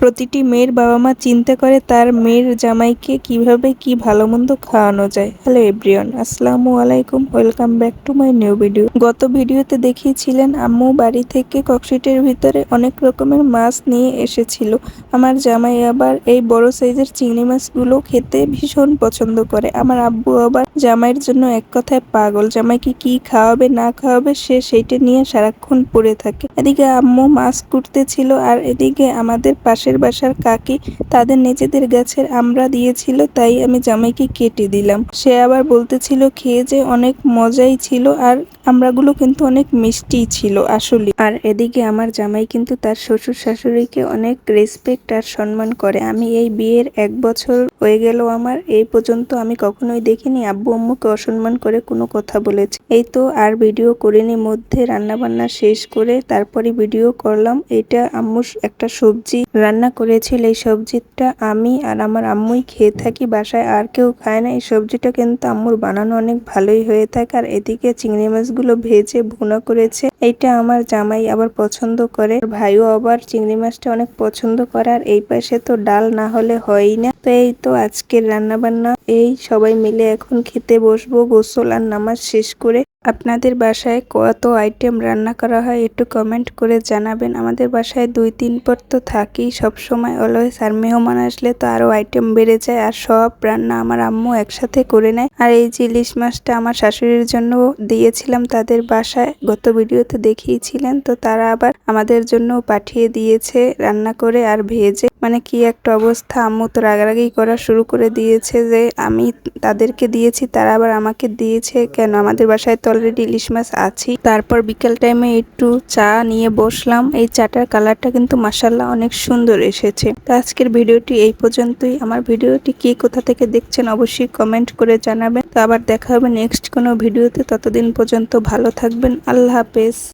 প্রতিটি মেয়ের বাবা মা চিন্তা করে তার মেয়ের জামাইকে কীভাবে কি ভালো মন্দ খাওয়ানো যায়। হ্যালো এভরিওয়ান, আসসালামু আলাইকুম, welcome back to my new video. গত ভিডিওতে দেখিয়েছিলেন আম্মু বাড়ি থেকে ককশিটের ভিতরে অনেক রকমের মাছ নিয়ে এসেছিল। আমার জামাই আবার এই বড় সাইজের চিংড়ি মাছগুলো খেতে ভীষণ পছন্দ করে। আমার আব্বু আবার জামাইয়ের জন্য এক কথায় পাগল। জামাইকে কি খাওয়াবে, না খাওয়াবে, সে সেইটা নিয়ে সারাক্ষণ পড়ে থাকে। এদিকে আম্মু মাছ কুটতেছিল আর এদিকে আমাদের পাশের বাসার কাকি তাদের নিজেদের গাছের আমরা দিয়েছিল, তাই আমি জামাইকে কেটে দিলাম। সে আবার বলতেছিল, খেয়ে যে অনেক মজাই ছিল আর আমরাগুলো কিন্তু অনেক মিষ্টি ছিল আসলে। আর এদিকে আমার জামাই কিন্তু তার শ্বশুর শাশুড়িকে অনেক রেসপেক্ট আর সম্মান করে। আমি এই বিয়ের এক বছর হয়ে গেল আমার। এই পর্যন্ত আমি কখনোই দেখিনি। আব্বু আম্মুকে অসম্মান করে কোনো কথা বলেছে। এই তো আর ভিডিও করিনি। মধ্যে রান্না বান্না শেষ করে তারপরে ভিডিও করলাম। এটা আম্মু একটা সবজি রান্না করেছিল। এই সবজিটা আমি আর আমার আম্মুই খেয়ে থাকি বাসায়। আর কেউ খায় না। এই সবজিটা কিন্তু আম্মুর বানানো অনেক ভালোই হয়ে থাকে। আর এদিকে চিংড়ি মাছগুলো ভেজে ভুনা করেছে। এইটা আমার জামাই আবার পছন্দ করে। ভাইও আবার চিংড়ি মাছটা অনেক পছন্দ করে। আর এই পাশে তো ডাল না হলে হয়ই না। তো এই তো আজকের রান্না বান্না এই সবাই মিলে এখন খেতে বসবো গোসল আর নামাজ শেষ করে। আপনাদের বাসায় কত আইটেম রান্না করা হয় একটু কমেন্ট করে জানাবেন। আমাদের বাসায় দুই তিন পর তো থাকি সব সময় অলওয়েজ আর মেহমান আসলে তো আরও আইটেম বেড়ে যায় আর সব রান্না আমার আম্মু একসাথে করে নেয়। আর এই যে ইলিশ মাছটা আমার শাশুড়ির জন্য দিয়েছিলাম, তাদের বাসায় গত ভিডিওতে দেখিয়েছিলেন, তো তারা আবার আমাদের জন্য পাঠিয়ে দিয়েছে রান্না করে আর ভেজে। মানে কি একটা অবস্থা, আম্মু তো রাগারাগি করা শুরু করে দিয়েছে যে আমি তাদেরকে দিয়েছি, তারা আবার আমাকে দিয়েছে, কেন আমাদের বাসায় তো অলরেডি ইলিশ মাছ আছে তারপর বিকেল টাইমে একটু চা নিয়ে বসলাম। এই চাটার কালারটা কিন্তু মাসাল্লাহ অনেক সুন্দর এসেছে। তো আজকের ভিডিওটি এই পর্যন্তই। আমার ভিডিওটি কে কোথা থেকে দেখছেন অবশ্যই কমেন্ট করে জানাবেন। তো আবার দেখা হবে নেক্সট কোনো ভিডিওতে। ততদিন পর্যন্ত ভালো থাকবেন। আল্লাহ হাফেজ।